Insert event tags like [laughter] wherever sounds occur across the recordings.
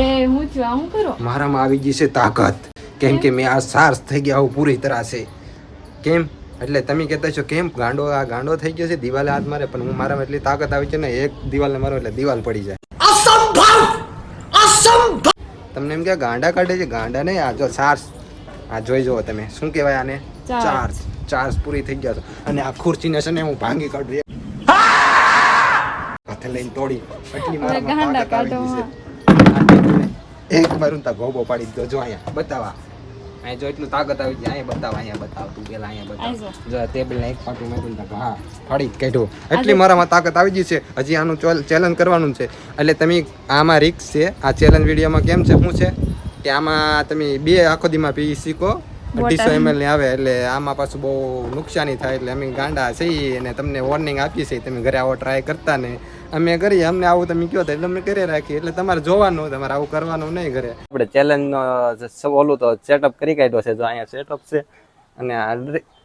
એ હું છું હું કરો? મારામાં આવી ગઈ છે તાકાત. કેમ કે મેં આ સાર્સ થઈ ગયા હું પૂરી તરહ છે. કેમ? એટલે તમે કહેતા છો કેમ? ગાંડો આ ગાંડો થઈ ગયો છે દિવાલે હાથ મારે પણ હું મારામાં એટલી તાકાત આવી છે ને એક દિવાલને મારો એટલે દિવાલ પડી જાય. તમને એમ કે ગાંડા કાઢે છે? ગાંડા નહીં આ જો સાર્સ. આ જોઈ જુઓ તમે શું કહેવાય આને? ચાર્જ. ચાર્જ પૂરી થઈ ગયા છે. અને આ ખુરચીને છે ને હું ભાંગી કાઢું. હાથે લઈને તોડી. એટલી મારા તાકાત આવી છે. એક હું તા ગોબો પાડી દીધો. જો અહીંયા બતાવા. અહીંયા જો એટલું તાકાત આવી જાય અહીંયા બતાવ અહીંયા બતાવ. તું પેલા અહીંયા બતાવ. જો. ટેબલ ને એક પાટું મેં ને હા ફાડી કાઢ્યો. એટલી મારામાં તાકાત આવી ગઈ છે. હજી આનું ચેલેન્જ કરવાનું છે. એટલે તમે આમાં રિક્સ છે. આ ચેલેન્જ વિડીયોમાં કેમ છે શું છે? કે આમાં તમે બે આખો દીમાં પી શીખો. અઢીસો. એમએલની આવે એટલે આમાં પાછું બહુ નુકસાની થાય. એટલે અમે ગાંડા છીએ અને તમને વોર્નિંગ આપીએ છીએ. તમે ઘરે આવો ટ્રાય કરતા ને અમે કરીએ, અમને આવું તમે તો એટલે અમે કરી રાખીએ. એટલે તમારે જોવાનું, તમારે આવું કરવાનું નહીં ઘરે. આપણે ચેલેન્જ નો ઓલું તો સેટઅપ કરી કાઢ્યો છે, જો અહીંયા સેટઅપ છે. અને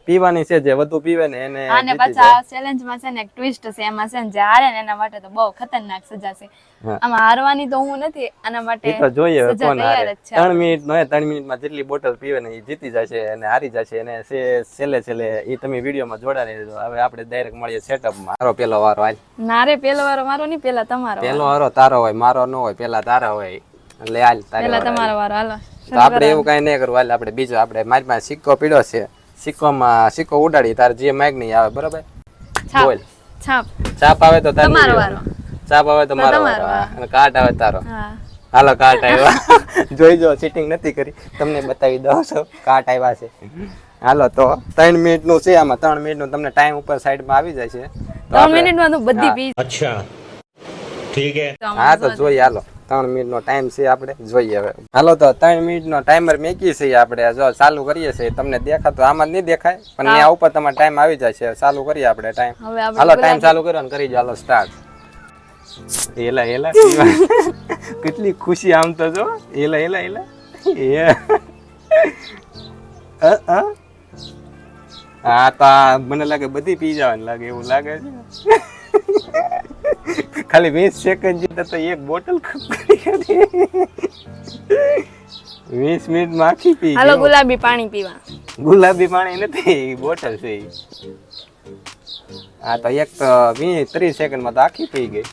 પીવાની છે જે વધુ પીવે ને એને અને પાછા ચેલેન્જમાં છે ને એક ટ્વિસ્ટ છે એમાં છે ને જે હારે ને એના માટે તો બહુ ખતરનાક સજા છે. આમાં હારવાની તો હું નથી આના માટે તો જોઈએ કોણ હારે. જ છે. ત્રણ મિનિટ નો 3 મિનિટમાં જેટલી બોટલ પીવે ને એ જીતી જશે અને હારી જશે અને સે- છેલ્લે છેલ્લે એ તમે વિડીયોમાં જોડાઈ રહેજો. હવે આપણે ડાયરેક્ટ મળીએ સેટઅપમાં મારો પેલો વારો હાલ. નારે પેલો વારો મારો નહીં પેલા તમારો પેલો વારો. તારો હોય મારો ન હોય પેલા તારો હોય. એટલે હાલ તારે પેલા તમારો વારો હાલો. તો આપણે એવું કઈ નહીં કરવું. હાલ આપણે બીજો આપણે મારી પાસે સિક્કો પીડો છે. સિક્કોમાં સિક્કો ઉડાડી તાર જે મેગની નહીં આવે બરાબર? બોલ. છાપ. છાપ આવે તો તાર તમારો વારો. છાપ આવે તો મારો વારો. અને કાટ આવે તારો. હાલો કાટ આવ્યા. જોઈ જો સિટિંગ નથી કરી. તમને બતાવી દઉં છો કાટ આવ્યા છે. હાલો તો ત્રણ મિનિટનું છે આમાં. ત્રણ મિનિટનું તમને ટાઈમ ઉપર સાઈડમાં આવી જાય છે. ત્રણ મિનિટમાં તો બધી હા. ઠીક હે? હા તો જોઈએ હાલો. ત્રણ મિનિટ નો ટાઈમ છે આપણે જોઈએ હવે. હાલો તો ત્રણ મિનિટ નો ટાઈમર મેકી છે આપણે. જો ચાલુ કરીએ છીએ તમને દેખાતો આમાં નહીં દેખાય પણ ત્યાં ઉપર તમારો ટાઈમ આવી જશે ચાલુ કરીએ આપણે ટાઈમ. હાલો ટાઈમ ચાલુ કર્યો ને કરી હાલો સ્ટાર્ટ એલા એલા કેટલી ખુશી આમ તો જો. એલા એલા એલા એ. હા તો મને લાગે બધી પી જવાની લાગે એવું લાગે છે. ખાલી વીસ સેકન્ડ જીતા તો એક બોટલ વીસ મિનિટમાં આખી પી હાલો ગુલાબી પાણી પીવા. ગુલાબી પાણી નથી બોટલ છે આ તો એક તો વીસ ત્રીસ સેકન્ડમાં તો આખી પી ગઈ.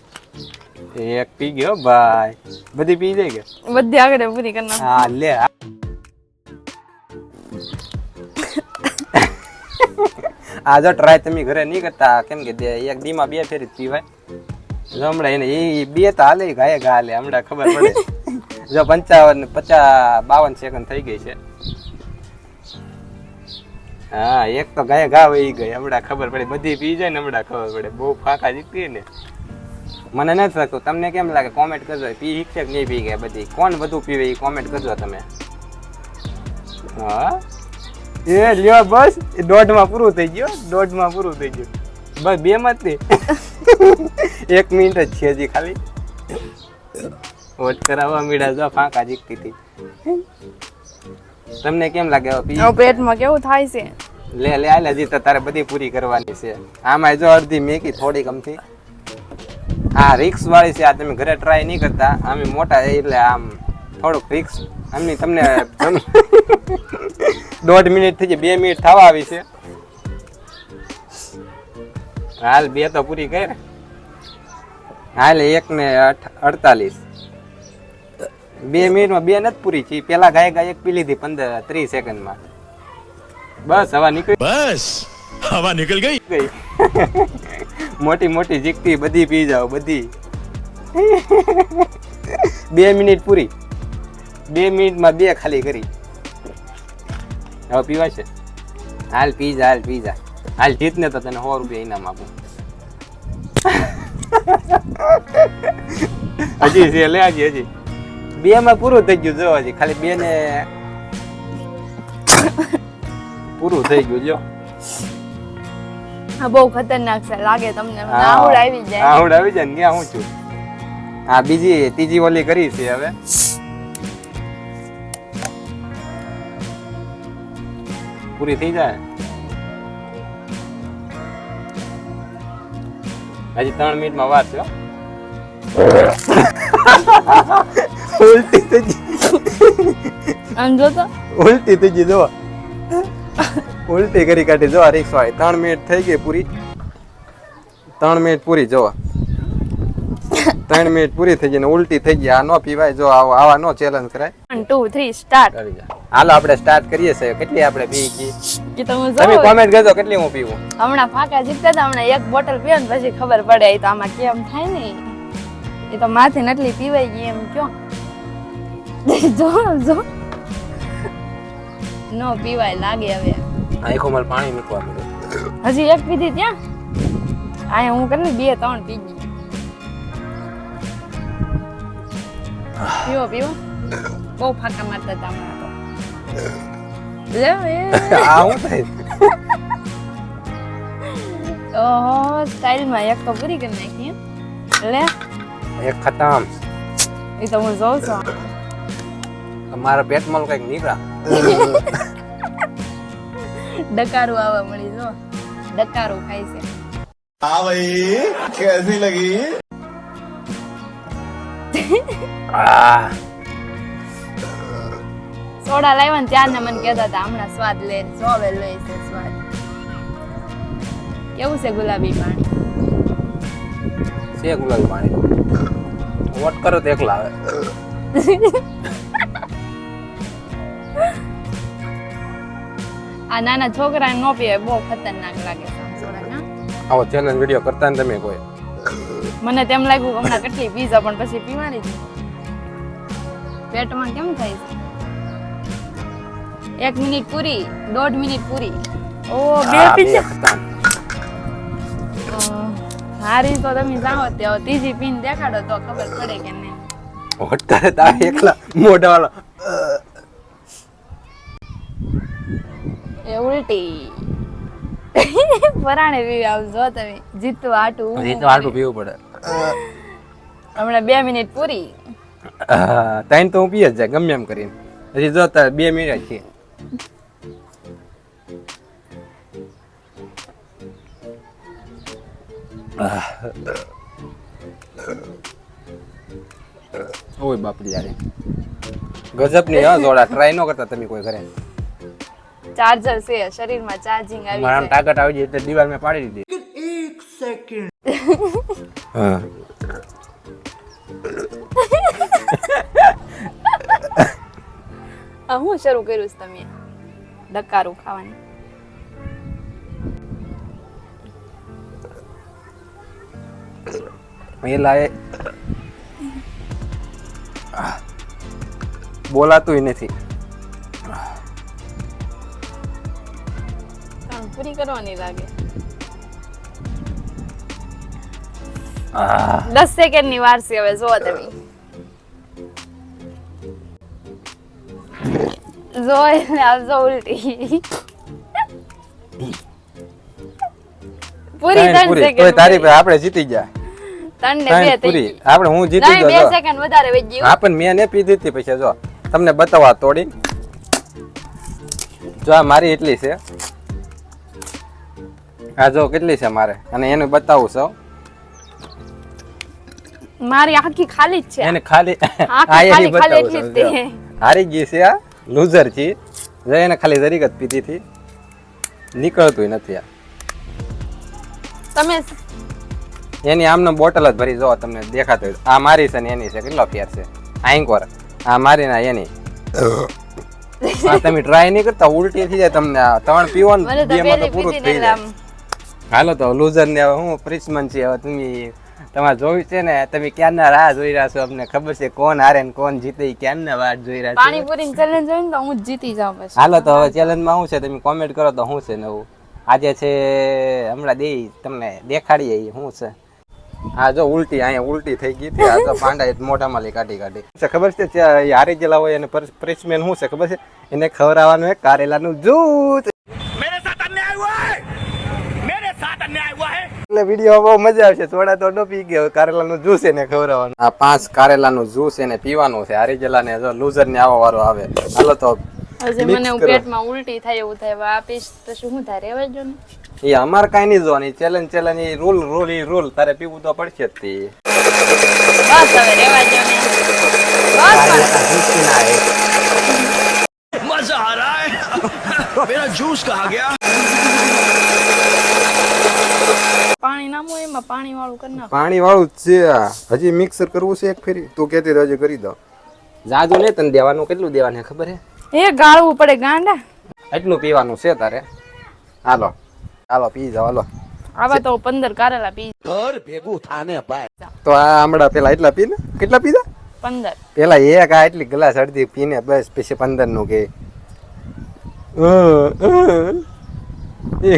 એક પી ગયો ભાઈ. બધી પી જાય કે? બધી આગળ પૂરી કરી હા લે આ. જો ટ્રાય તમે ઘરે નહીં કરતા કેમ કે એક દીમાં બે ફેરી પીવાય. જો હમણાં એને એ બે તો હાલે ગાયે ઘા હાલે હમણાં ખબર પડે. [laughs] જો પંચાવન પચાસ બાવન સેકન્ડ થઈ ગઈ છે. હા એક તો ગાય ઘા વહી ગઈ હમણાં ખબર પડે. બધી પી જાય ને હમણાં ખબર પડે. બહુ ફાંકા જીતી ને. મને નથી થતું તમને કેમ લાગે? કોમેન્ટ કરજો. પી શીખશે કે નહીં પી ગયા બધી? કોણ બધું પીવે એ કોમેન્ટ કરજો તમે? હા? એ લ્યો બસ. દોઢમાં પૂરું થઈ ગયું દોઢમાં પૂરું થઈ ગયું. બસ બે માં તે [laughs] એક મિનિટ જ છે હજી ખાલી. વોટ કરાવવા મીડા જો ફાંકા જીકતી હતી. તમને કેમ લાગે હવે પેટમાં કેવું થાય છે? લે લે આલે હજી તો તારે બધી પૂરી કરવાની છે. આમાં જો અડધી મેકી થોડી ગમતી આ રિક્સ વાળી છે આ તમે ઘરે ટ્રાય નહીં કરતા. અમે મોટા એટલે આમ થોડુંક રિક્સ આમની તમને દોઢ મિનિટ થઈ છે બે મિનિટ થવા આવી છે. હાલ બે તો પૂરી કર. હાલ એક ને અડતાલીસ. બે મિનિટમાં બે નથી પૂરી થઈ પેલા ગાય ગાય એક પીલી લીધી પંદર ત્રીસ સેકન્ડમાં. બસ હવા નીકળી બસ હવા નીકળી ગઈ. ગઈ. મોટી મોટી જીકતી બધી પી જાઓ બધી. બે મિનિટ પૂરી. બે મિનિટમાં બે ખાલી કરી. હવે પીવા છે હાલ પી જા હાલ પી જા હાલ જીતને તો તને સો રૂપિયા ઇનામ આપું. હજી છે લે હજી હજી. બે માં પૂરું થઈ ગયું જો હજી. ખાલી બે ને પૂરું થઈ ગયું જો. હા બહુ ખતરનાક છે લાગે તમને. આવડ આવી જાય. આવડ આવી જાય ને ત્યાં હું છું? હા બીજી ત્રીજી ઓલી કરી છે હવે. પૂરી થઈ જાય? હજી ત્રણ મિનિટમાં વાર છે ઉલટી થઈ આમ જો તો. ઉલટી થઈ ગઈ જો. ઉલટી કરી કાઢી જો રિક્ષા વાળી ત્રણ મિનિટ થઈ ગઈ પૂરી. ત્રણ મિનિટ પૂરી જો. ત્રણ મિનિટ પૂરી થઈ ગઈ ને ઉલટી થઈ ગઈ. આ નો પીવાય જો આવો આવા નો ચેલેન્જ કરાય. વન ટુ થ્રી સ્ટાર્ટ કરી જા. હાલો આપણે સ્ટાર્ટ કરીએ છે કેટલી આપણે પી ગઈ તમે કોમેન્ટ કરજો કેટલી હું પીવું? હમણાં ફાકા જીતતા હતા હમણાં એક બોટલ પીવો ને પછી ખબર પડે એ તો આમાં કેમ થાય ને? એ તો માથે નટલી પીવાઈ ગઈ એમ કયો. જો જો. નો પીવાય લાગે હવે. આંખોમાં પાણી મૂકવા મળ્યું. હજી એક પીધી ત્યાં? આય હું કરી બે ત્રણ પી ગઈ. પીવો પીવો. બહુ ફાકા મારતા હતા. આ હું થાય ઓહો સ્ટાઈલમાં એક તો પૂરી કરી નાખી લે એક ખતમ એ તો હું જોઉં છું મારા પેટમાં કંઈક નીકળા ડકારું આવા મળી જો ડકારું ખાય છે હા ભાઈ કેસી લગી આ સોડા લાવ્યા ને ત્યારના મને કહેતા હતા હમણાં સ્વાદ લે જો હવે લે છે સ્વાદ. કેવું છે ગુલાબી પાણી? છે ગુલાબી પાણી. વોટ કરો તો એકલા આવે. આ નાના છોકરા નો પીવે બહુ ખતરનાક લાગે છે આવો ચેલેન્જ વીડિયો કરતા ને તમે કોઈ. મને તેમ લાગ્યું કે હમણાં કેટલી પીઝા પણ પછી પીવાની જ પેટમાં કેમ થાય છે? એક મિનિટ પૂરી દોઢ મિનિટ પૂરી. ઓ બે હારી તો તમે જાઓ તે ત્રીજી પીન દેખાડો તો ખબર પડે કે નહીં. વોટ તા એકલા મોઢા વાળો એ ઉલટી. પરાણે પીવી આવજો તમે. જીતવા આટું હજી આટું આટલું પીવું પડે. હમણાં બે મિનિટ પૂરી. તાઈન તો હું પીએ જ જાય ગમે એમ કરીને. હજી જો બે મિનિટ છે. ઓય બાપડી યાર. ગજબની હા જોડા. ટ્રાય ન કરતા તમે કોઈ ઘરે. ચાર્જર છે શરીરમાં ચાર્જિંગ આવી મારા તાકાત આવી જાય એટલે દીવાલ મેં પાડી દીધી. હા. [laughs] આ હું શરૂ કર્યું છે તમે? ડકારું ખાવાની. પેલા એ બોલાતું નથી પૂરી કરવાની લાગે. દસ સેકન્ડની વાર છે હવે જોવો તમે. જો એટલે આવજો ઉલટી. પૂરી ત્રણ સેકન્ડ તારી આપણે જીતી ગયા. ત્રણ પૂરી. આપણે હું જીતી ગયો બે સેકન્ડ વધારે વહી હા પણ મેં ને પીધી હતી પછી જો. તમને બતાવવા તોડી. જો આ મારી એટલી છે. આ જો કેટલી છે મારે? અને એને બતાવું છું. મારી આખી ખાલી જ છે. એને ખાલી આ એની બતાવું. હારી ગઈ છે આ લૂઝર છે જો એને ખાલી જરીક જ પીધી હતી. નીકળતું નથી આ. તમે એની આમને બોટલ જ ભરી જો તમને દેખાતો હોય. આ મારી છે ને એની છે કેટલો ફેર છે? આઈંકોર. આ મારી ના એની. આ તમે ટ્રાય નહીં કરતા ઉલટી થઈ જાય તમને આ. ત્રણ પીવો ને બેમાં તો પૂરું થઈ જાય. હાલો તો લૂઝર ને હવે હું પ્રિસમન છે હવે તમે તમારે જોયું છે ને તમે ક્યારના રાહ જોઈ રહ્યા છો? અમને ખબર છે કોણ હારે ને કોણ જીતે ક્યારના વાટ જોઈ રહ્યા છો? પાણીપુરી ચેલેન્જ હોય ને તો હું જીતી જાઉં પછી હાલો તો હવે ચેલેન્જમાં શું છે? તમે કોમેન્ટ કરો તો શું છે નવું? આજે છે હમણાં દે તમને દેખાડીએ શું છે. હા જો ઉલટી અહીંયા ઉલટી થઈ ગઈ હતી. આ તો પાંડા મોઢામાં લઈ કાઢી કાઢી. ખબર છે હારી ગયેલા હોય અને પ્રેસમેન શું છે ખબર છે? એને ખવડાવવાનું એક કારેલાનું જૂથ. એટલે વીડિયો બહુ મજા આવશે. થોડા તો ડોપી ગયો કારેલાનું જ્યુસ એને ખવડાવવાનું. આ પાંચ કારેલાનું જ્યુસ એને પીવાનું છે. હારી ને જો લૂઝર ને આવો વારો આવે. હાલો તો મને પેટમાં ઉલટી થાય એવું થાય આ તો શું ધારે રહેવા જો એ અમારે કાંઈ નહીં જોવાની. ચેલેન્જ ચેલેન એ રોલ રોલ એ રોલ તારે પીવું તો પડશે જ તે. બસ પાણી એમાં પાણી વાળું પાણી વાળું છે. હજી મિક્સર કરવું છે એક ફેરી? તું કહેતી તો હજી કરી દો. જાજુ નહીં તને દેવાનું. કેટલું દેવાનું ખબર હે? એ ગાળવું પડે ગાંડા. એટલું પીવાનું છે તારે. હાલો. હાલો પી જાવ હાલો. આવા તો પંદર કારેલા પી ઘર ભેગું થાને ભાઈ. તો આ હમણાં પેલા એટલા પી ને કેટલા પીધા પંદર. પેલા એક આ એટલી ગ્લાસ અડધી પીને બસ પછી પંદરનું કે.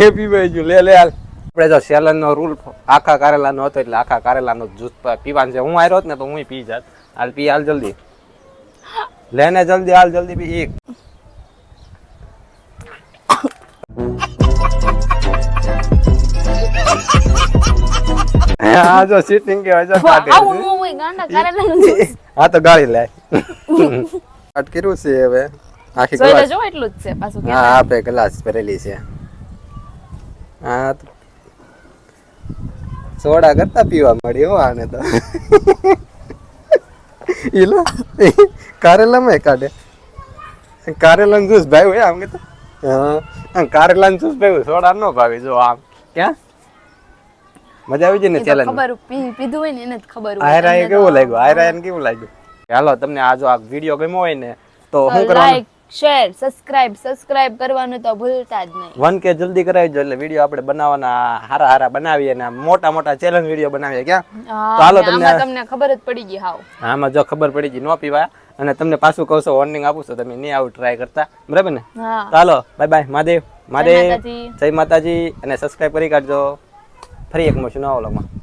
એ પીવાય જો લે લે હાલ. આપણે જો સેલનનો રૂલ આખા કારેલા કારેલાનો હતો એટલે આખા કારેલા નો જૂસ પીવાનું છે. હું આવ્યો ને તો હું પી જાત. હાલ પી હાલ જલ્દી. લેને જલ્દી હાલ જલ્દી પી એક. હા જો સીટિંગ કે વજન કાઢે આવું ન હોય ગાંડા કારેલાનું. હા [laughs] તો ગાળી લે કાટ કર્યું છે હવે. આખી ગ્લાસ લેજો એટલું જ છે પાછું હા આપે ગ્લાસ ભરેલી છે. હા તો સોડા કરતા પીવા મળી હો આને તો. [laughs] ઈલો કારેલામાં કાઢે. કારેલાનું જ્યુસ ભાઈ હોય આમ કે તો? હા કારેલાનું જ્યુસ ભાઈ સોડા નો ભાવે જો આમ. ક્યાં? મજા આવી જાય ને ચેલેન્જ ખબર પીધું હોય ને એને જ ખબર હોય. આયરાએ કેવું લાગ્યું? આયરાને કેવું લાગ્યું? હાલો તમને આ જો આ વિડિયો ગમ્યો હોય ને તો હું કરવાનું? લાઈક શેર સબસ્ક્રાઇબ સબસ્ક્રાઇબ કરવાનું તો ભૂલતા જ નહીં. વન કે જલ્દી કરાવી દો એટલે વિડિયો આપણે બનાવવાના હારા હારા બનાવીએ ને મોટા મોટા ચેલેન્જ વીડિયો બનાવીએ ક્યાં? તો હાલો તમને- તમને ખબર જ પડી ગઈ હાવ. આમાં જો ખબર પડી ગઈ નો પીવા અને તમને પાછું કહું છું વોર્નિંગ આપું છું તમે નહીં આવું ટ્રાય કરતા. બરાબર ને? હા. તો હાલો બાય બાય મહાદેવ. મહાદેવ જય માતાજી અને સબસ્ક્રાઇબ કરી કાઢજો. ફરી એક મળશું નવા વ્લોગમાં